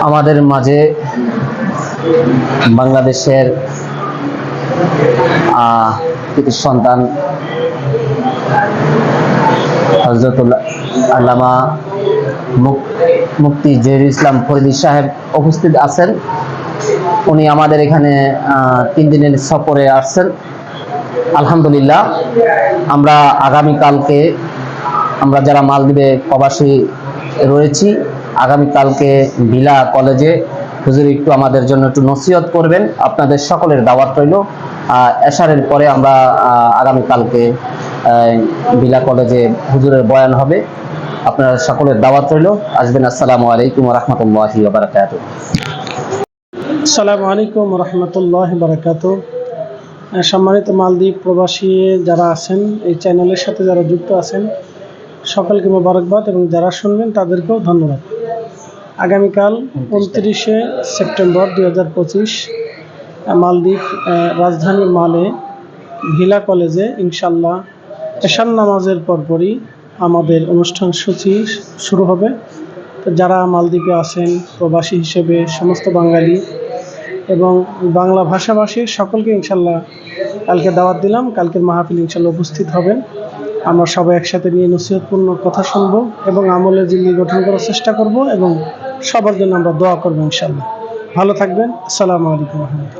আমাদের মাঝে বাংলাদেশের কৃতি সন্তান হজরতুল আল্লামা মুক- মুফতি জহিরুল ইসলাম ফরিদি সাহেব উপস্থিত আছেন। উনি আমাদের এখানে তিন দিনের সফরে আসছেন। আলহামদুলিল্লাহ, আমরা আগামীকালকে আমরা যারা মালদ্বীপে প্রবাসী রয়েছি, আগামীকালকে ভিলা কলেজে হুজুর একটু আমাদের জন্য একটু নসিহত করবেন। আপনাদের সকলের দাওয়াত রইল। এশারের পরে আমরা আগামীকালকে ভিলা কলেজে হুজুরের বয়ান হবে। আপনারা সকলের দাওয়াত রইল। আসবেন, আসসালামু আলাইকুম রহমতুল্লাহি বারাকাতুহ আসসালামু আলাইকুম রহমতুল্লাহ বারাকাত সম্মানিত মালদ্বীপ প্রবাসী যারা আছেন, এই চ্যানেলের সাথে যারা যুক্ত আছেন সকলকে মোবারকবাদ এবং যারা শুনবেন তাদেরকেও ধন্যবাদ। আগামীকাল উনত্রিশে সেপ্টেম্বর দুই হাজার পঁচিশ, মালদ্বীপ রাজধানী মালে ভিলা কলেজে ইনশাল্লাহ এশান নামাজের পরপরই আমাদের অনুষ্ঠান সূচি শুরু হবে। যারা মালদ্বীপে আছেন, প্রবাসী হিসেবে, সমস্ত বাঙালি এবং বাংলা ভাষাভাষী, সকলকে ইনশাল্লাহ কালকে দাওয়াত দিলাম। কালকের মাহফিল ইনশাল্লাহ উপস্থিত হবেন। আমরা সবাই একসাথে নিয়ে নসিহতপূর্ণ কথা শুনব এবং আমলে জিন্দি গঠন করার চেষ্টা করব এবং সবার জন্য আমরা দোয়া করব ইনশাল্লাহ ভালো থাকবেন। আসসালামু আলাইকুম রহমতুল্লাহ।